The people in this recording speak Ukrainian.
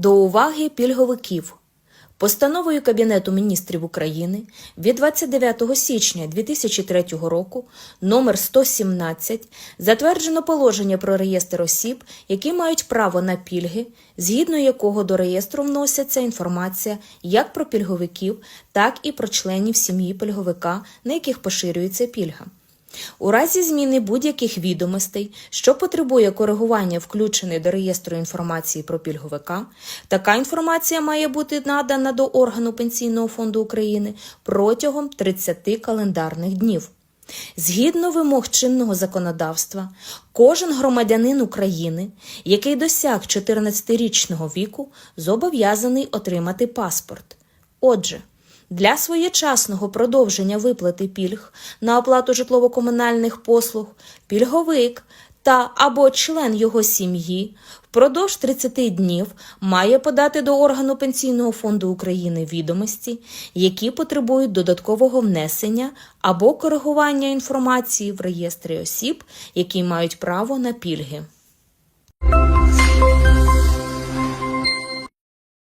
До уваги пільговиків. Постановою Кабінету міністрів України від 29 січня 2003 року номер 117 затверджено положення про реєстр осіб, які мають право на пільги, згідно якого до реєстру вносяться інформація як про пільговиків, так і про членів сім'ї пільговика, на яких поширюється пільга. У разі зміни будь-яких відомостей, що потребує коригування включеної до реєстру інформації про пільговика, така інформація має бути надана до органу Пенсійного фонду України протягом 30 календарних днів. Згідно вимог чинного законодавства, кожен громадянин України, який досяг 14-річного віку, зобов'язаний отримати паспорт. Отже, для своєчасного продовження виплати пільг на оплату житлово-комунальних послуг пільговик та або член його сім'ї впродовж 30 днів має подати до органу Пенсійного фонду України відомості, які потребують додаткового внесення або коригування інформації в реєстрі осіб, які мають право на пільги.